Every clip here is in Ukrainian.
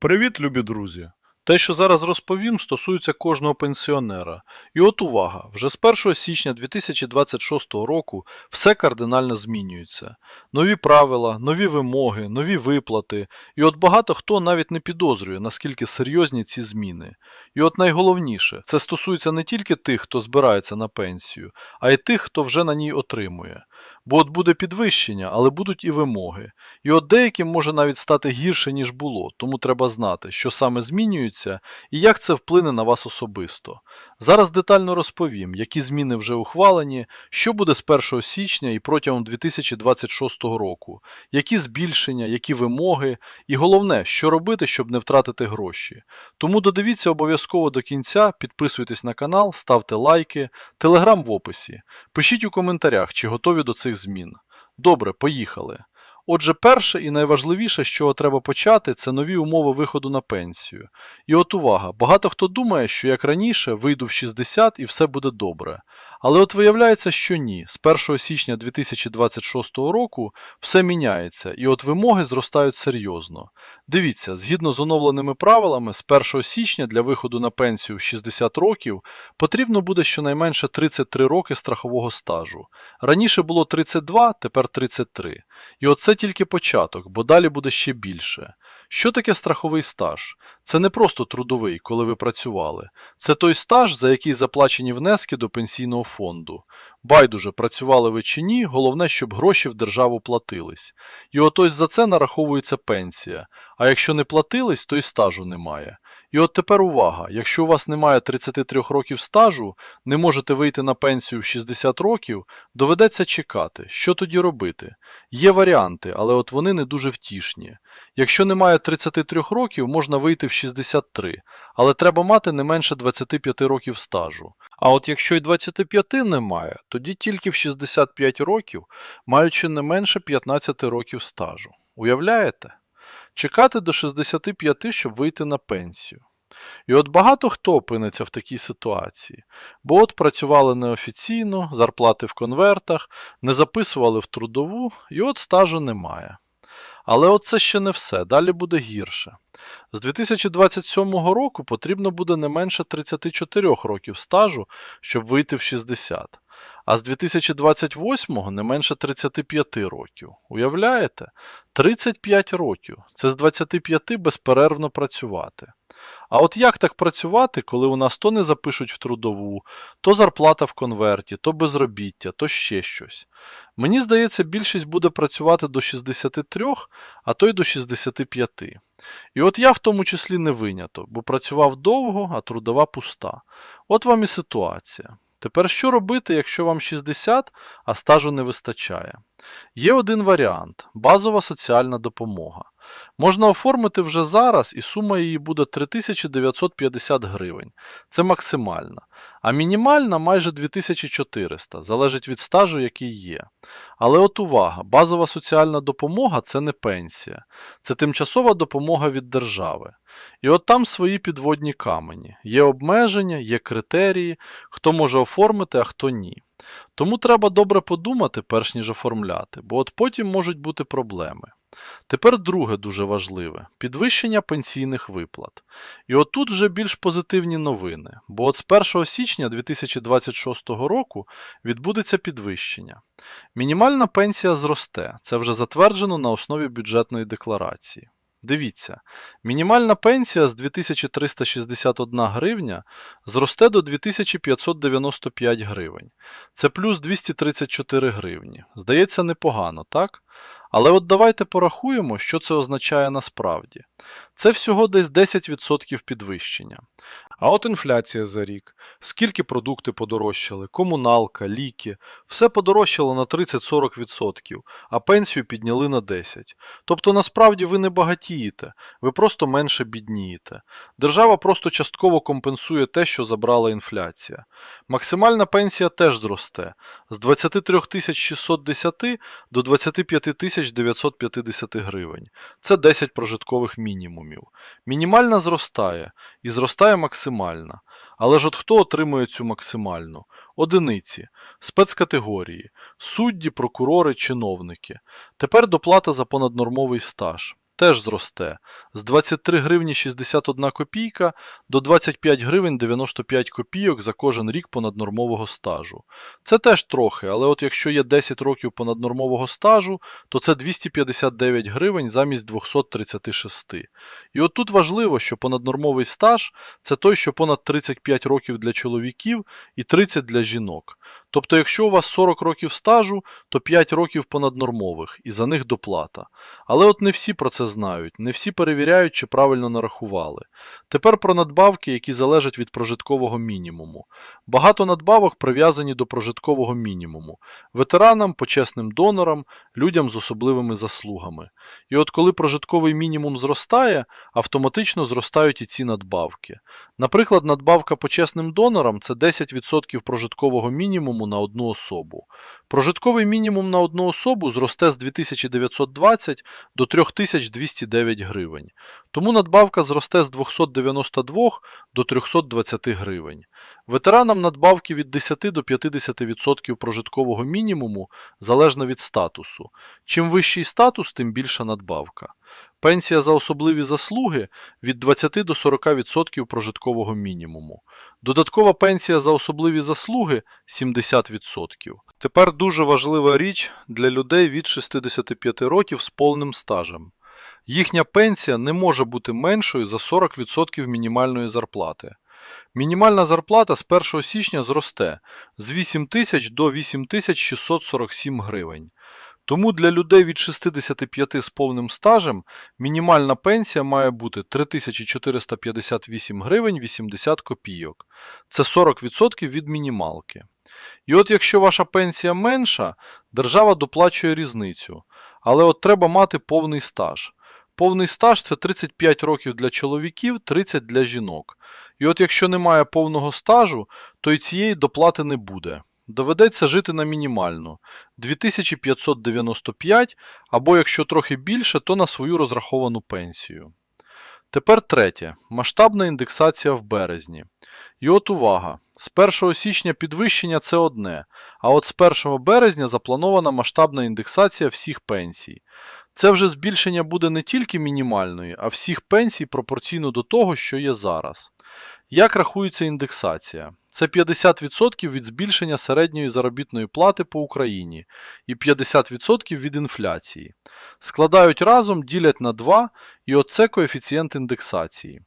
Привіт, любі друзі! Те, що зараз розповім, стосується кожного пенсіонера. І от увага, вже з 1 січня 2026 року все кардинально змінюється. Нові правила, нові вимоги, нові виплати. І от багато хто навіть не підозрює, наскільки серйозні ці зміни. І от найголовніше, це стосується не тільки тих, хто збирається на пенсію, а й тих, хто вже на ній отримує. Бо от буде підвищення, але будуть і вимоги. І от деяким може навіть стати гірше, ніж було, тому треба знати, що саме змінюється і як це вплине на вас особисто. Зараз детально розповім, які зміни вже ухвалені, що буде з 1 січня і протягом 2026 року, які збільшення, які вимоги, і головне, що робити, щоб не втратити гроші. Тому додивіться обов'язково до кінця, підписуйтесь на канал, ставте лайки, телеграм в описі. Пишіть у коментарях, чи готові до цих змін. Добре, поїхали. Отже, перше і найважливіше, з чого треба почати, це нові умови виходу на пенсію. І от увага, багато хто думає, що як раніше вийду в 60 і все буде добре. Але от виявляється, що ні. З 1 січня 2026 року все міняється, і от вимоги зростають серйозно. Дивіться, згідно з оновленими правилами, з 1 січня для виходу на пенсію в 60 років потрібно буде щонайменше 33 роки страхового стажу. Раніше було 32, тепер 33. І оце тільки початок, бо далі буде ще більше. Що таке страховий стаж? Це не просто трудовий, коли ви працювали. Це той стаж, за який заплачені внески до пенсійного фонду. Байдуже, працювали ви чи ні, головне, щоб гроші в державу платились. І отось за це нараховується пенсія. А якщо не платились, то й стажу немає. І от тепер увага, якщо у вас немає 33 років стажу, не можете вийти на пенсію в 60 років, доведеться чекати. Що тоді робити? Є варіанти, але от вони не дуже втішні. Якщо немає 33 років, можна вийти в 63, але треба мати не менше 25 років стажу. А от якщо й 25 немає, тоді тільки в 65 років, маючи не менше 15 років стажу. Уявляєте? Чекати до 65, щоб вийти на пенсію. І от багато хто опиниться в такій ситуації, бо от працювали неофіційно, зарплати в конвертах, не записували в трудову, і от стажу немає. Але от це ще не все, далі буде гірше. З 2027 року потрібно буде не менше 34 років стажу, щоб вийти в 60. А з 2028 не менше 35 років. Уявляєте? 35 років. Це з 25 безперервно працювати. А от як так працювати, коли у нас то не запишуть в трудову, то зарплата в конверті, то безробіття, то ще щось. Мені здається, більшість буде працювати до 63, а то й до 65. І от я в тому числі не виняток, бо працював довго, а трудова пуста. От вам і ситуація. Тепер що робити, якщо вам 60, а стажу не вистачає? Є один варіант базова соціальна допомога. Можна оформити вже зараз, і сума її буде 3950 гривень. Це максимальна. А мінімальна майже 2400, залежить від стажу, який є. Але от увага, базова соціальна допомога це не пенсія, це тимчасова допомога від держави. І от там свої підводні камені. Є обмеження, є критерії, хто може оформити, а хто ні. Тому треба добре подумати, перш ніж оформляти, бо от потім можуть бути проблеми. Тепер друге дуже важливе підвищення пенсійних виплат. І отут вже більш позитивні новини, бо от з 1 січня 2026 року відбудеться підвищення. Мінімальна пенсія зросте, це вже затверджено на основі бюджетної декларації. Дивіться, мінімальна пенсія з 2361 гривня зросте до 2595 гривень. Це плюс 234 гривні. Здається, непогано, так? Але от давайте порахуємо, що це означає насправді. Це всього десь 10% підвищення. А от інфляція за рік. Скільки продукти подорожчали, комуналка, ліки, все подорожчало на 30-40%, а пенсію підняли на 10%. Тобто насправді ви не багатієте, ви просто менше біднієте. Держава просто частково компенсує те, що забрала інфляція. Максимальна пенсія теж зросте з 23 610 до 25 950 гривень. Це 10 прожиткових мінімумів. Мінімальна зростає і зростає максимальна. Але ж от хто отримує цю максимальну? Одиниці, спецкатегорії, судді, прокурори, чиновники. Тепер доплата за понаднормовий стаж. Теж зросте з 23 гривні 61 копійка до 25 гривень 95 копійок за кожен рік понаднормового стажу. Це теж трохи, але от якщо є 10 років понаднормового стажу, то це 259 гривень замість 236. І от тут важливо, що понаднормовий стаж це той, що понад 35 років для чоловіків і 30 для жінок. Тобто, якщо у вас 40 років стажу, то 5 років понаднормових, і за них доплата. Але от не всі про це знають, не всі перевіряють, чи правильно нарахували. Тепер про надбавки, які залежать від прожиткового мінімуму. Багато надбавок прив'язані до прожиткового мінімуму ветеранам, почесним донорам, людям з особливими заслугами. І от коли прожитковий мінімум зростає, автоматично зростають і ці надбавки. Наприклад, надбавка почесним донорам це 10% прожиткового мінімуму на одну особу. Прожитковий мінімум на одну особу зросте з 2920 до 3209 гривень. Тому надбавка зросте з 292 до 320 гривень. Ветеранам надбавки від 10 до 50% прожиткового мінімуму залежно від статусу. Чим вищий статус, тим більша надбавка. Пенсія за особливі заслуги від 20 до 40% прожиткового мінімуму. Додаткова пенсія за особливі заслуги 70%. Тепер дуже важлива річ для людей від 65 років з повним стажем. Їхня пенсія не може бути меншою за 40% мінімальної зарплати. Мінімальна зарплата з 1 січня зросте з 8 тисяч до 8647 гривень. Тому для людей від 65 з повним стажем мінімальна пенсія має бути 3458 гривень 80 копійок. Це 40% від мінімалки. І от якщо ваша пенсія менша, держава доплачує різницю. Але от треба мати повний стаж. Повний стаж це 35 років для чоловіків, 30 для жінок. І от якщо немає повного стажу, то і цієї доплати не буде. Доведеться жити на мінімальну 2595 або якщо трохи більше, то на свою розраховану пенсію. Тепер третє. Масштабна індексація в березні. І от увага. З 1 січня підвищення це одне, а от з 1 березня запланована масштабна індексація всіх пенсій. Це вже збільшення буде не тільки мінімальної, а всіх пенсій пропорційно до того, що є зараз. Як рахується індексація? Це 50% від збільшення середньої заробітної плати по Україні і 50% від інфляції. Складають разом, ділять на 2, і оце коефіцієнт індексації.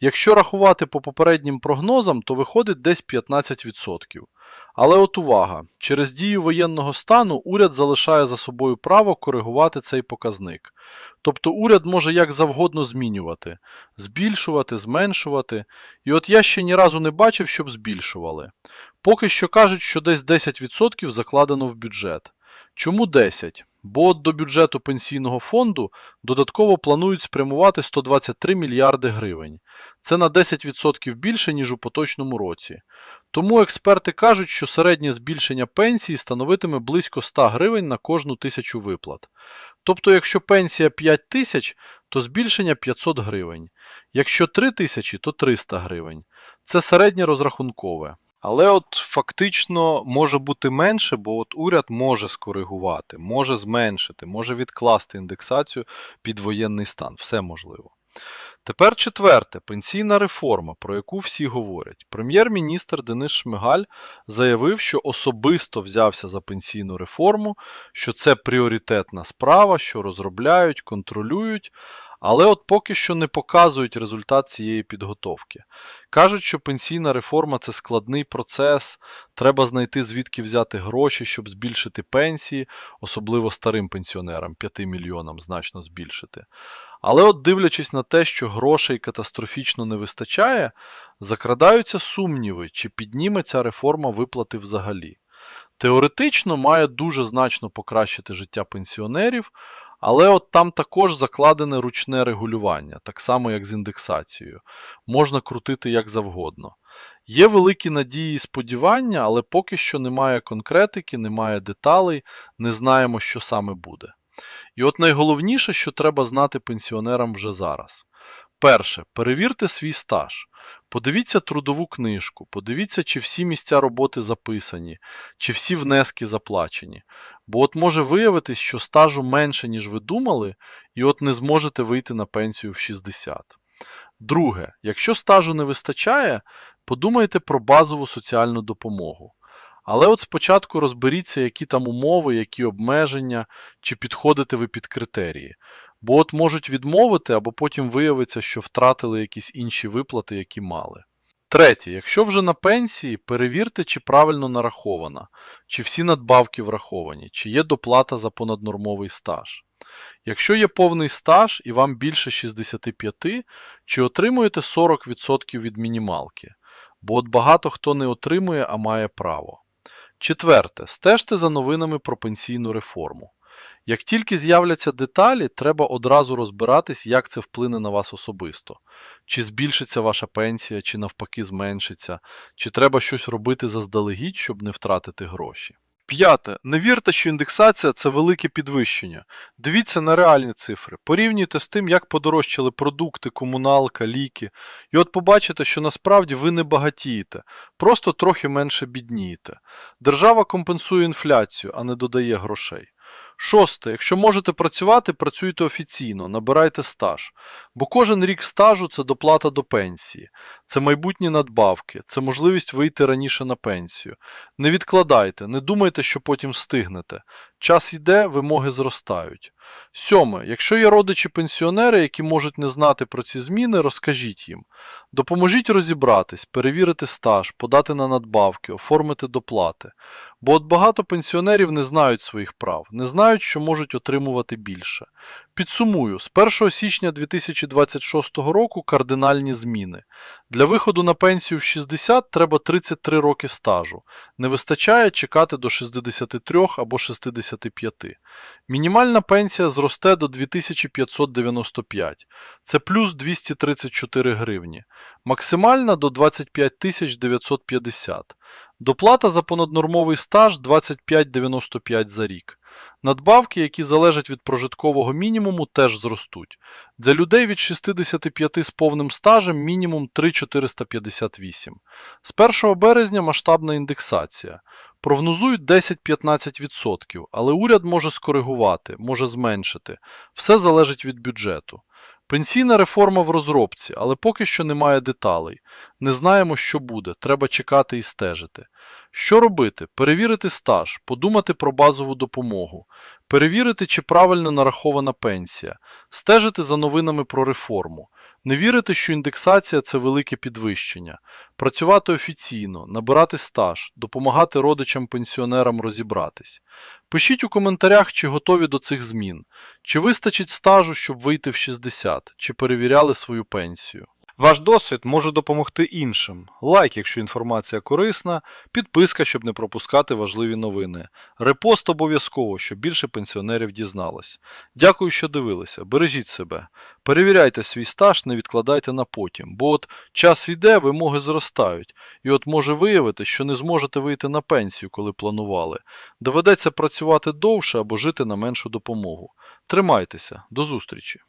Якщо рахувати по попереднім прогнозам, то виходить десь 15%. Але от увага, через дію воєнного стану уряд залишає за собою право коригувати цей показник. Тобто уряд може як завгодно змінювати, збільшувати, зменшувати. І от я ще ні разу не бачив, щоб збільшували. Поки що кажуть, що десь 10% закладено в бюджет. Чому 10? Бо до бюджету пенсійного фонду додатково планують спрямувати 123 мільярди гривень. Це на 10% більше, ніж у поточному році. Тому експерти кажуть, що середнє збільшення пенсії становитиме близько 100 гривень на кожну тисячу виплат. Тобто, якщо пенсія 5 тисяч, то збільшення 500 гривень. Якщо 3 тисячі, то 300 гривень. Це середнє розрахункове. Але от фактично може бути менше, бо от уряд може скоригувати, може зменшити, може відкласти індексацію під воєнний стан. Все можливо. Тепер четверте пенсійна реформа, про яку всі говорять. Прем'єр-міністр Денис Шмигаль заявив, що особисто взявся за пенсійну реформу, що це пріоритетна справа, що розробляють, контролюють, але от поки що не показують результат цієї підготовки. Кажуть, що пенсійна реформа це складний процес, треба знайти звідки взяти гроші, щоб збільшити пенсії, особливо старим пенсіонерам, 5 мільйонам значно збільшити. Але от дивлячись на те, що грошей катастрофічно не вистачає, закрадаються сумніви, чи підніме ця реформа виплати взагалі. Теоретично має дуже значно покращити життя пенсіонерів, але от там також закладене ручне регулювання, так само як з індексацією. Можна крутити як завгодно. Є великі надії і сподівання, але поки що немає конкретики, немає деталей, не знаємо, що саме буде. І от найголовніше, що треба знати пенсіонерам вже зараз. Перше. Перевірте свій стаж. Подивіться трудову книжку, подивіться, чи всі місця роботи записані, чи всі внески заплачені. Бо от може виявитись, що стажу менше, ніж ви думали, і от не зможете вийти на пенсію в 60. Друге, якщо стажу не вистачає, подумайте про базову соціальну допомогу. Але от спочатку розберіться, які там умови, які обмеження, чи підходите ви під критерії. Бо от можуть відмовити, або потім виявиться, що втратили якісь інші виплати, які мали. Третє, якщо вже на пенсії, перевірте, чи правильно нарахована, чи всі надбавки враховані, чи є доплата за понаднормовий стаж. Якщо є повний стаж і вам більше 65, чи отримуєте 40% від мінімалки, бо от багато хто не отримує, а має право. Четверте, стежте за новинами про пенсійну реформу. Як тільки з'являться деталі, треба одразу розбиратись, як це вплине на вас особисто. Чи збільшиться ваша пенсія, чи навпаки зменшиться, чи треба щось робити заздалегідь, щоб не втратити гроші. П'яте. Не вірте, що індексація це велике підвищення. Дивіться на реальні цифри. Порівнюйте з тим, як подорожчали продукти, комуналка, ліки. І от побачите, що насправді ви не багатієте, просто трохи менше біднієте. Держава компенсує інфляцію, а не додає грошей. Шосте. Якщо можете працювати, працюйте офіційно, набирайте стаж. Бо кожен рік стажу це доплата до пенсії, це майбутні надбавки, це можливість вийти раніше на пенсію. Не відкладайте, не думайте, що потім встигнете. Час йде, вимоги зростають. Сьоме. Якщо є родичі-пенсіонери, які можуть не знати про ці зміни, розкажіть їм. Допоможіть розібратись, перевірити стаж, подати на надбавки, оформити доплати. Бо от багато пенсіонерів не знають своїх прав, не знають, що можуть отримувати більше. Підсумую, з 1 січня 2026 року кардинальні зміни. Для виходу на пенсію в 60 треба 33 роки стажу. Не вистачає чекати до 63 або 65. Мінімальна пенсія зросте до 2595. Це плюс 234 гривні. Максимальна до 25 950. Доплата за понаднормовий стаж 25,95 за рік. Надбавки, які залежать від прожиткового мінімуму, теж зростуть. Для людей від 65 з повним стажем мінімум 3,458. З 1 березня масштабна індексація. Прогнозують 10-15%, але уряд може скоригувати, може зменшити. Все залежить від бюджету. Пенсійна реформа в розробці, але поки що немає деталей. Не знаємо, що буде, треба чекати і стежити. Що робити? Перевірити стаж, подумати про базову допомогу, перевірити, чи правильно нарахована пенсія, стежити за новинами про реформу, не вірити, що індексація це велике підвищення, працювати офіційно, набирати стаж, допомагати родичам-пенсіонерам розібратись. Пишіть у коментарях, чи готові до цих змін, чи вистачить стажу, щоб вийти в 60, чи перевіряли свою пенсію. Ваш досвід може допомогти іншим. Лайк, якщо інформація корисна, підписка, щоб не пропускати важливі новини. Репост обов'язково, щоб більше пенсіонерів дізналось. Дякую, що дивилися. Бережіть себе. Перевіряйте свій стаж, не відкладайте на потім, бо от час йде, вимоги зростають, і от може виявити, що не зможете вийти на пенсію, коли планували. Доведеться працювати довше або жити на меншу допомогу. Тримайтеся, до зустрічі!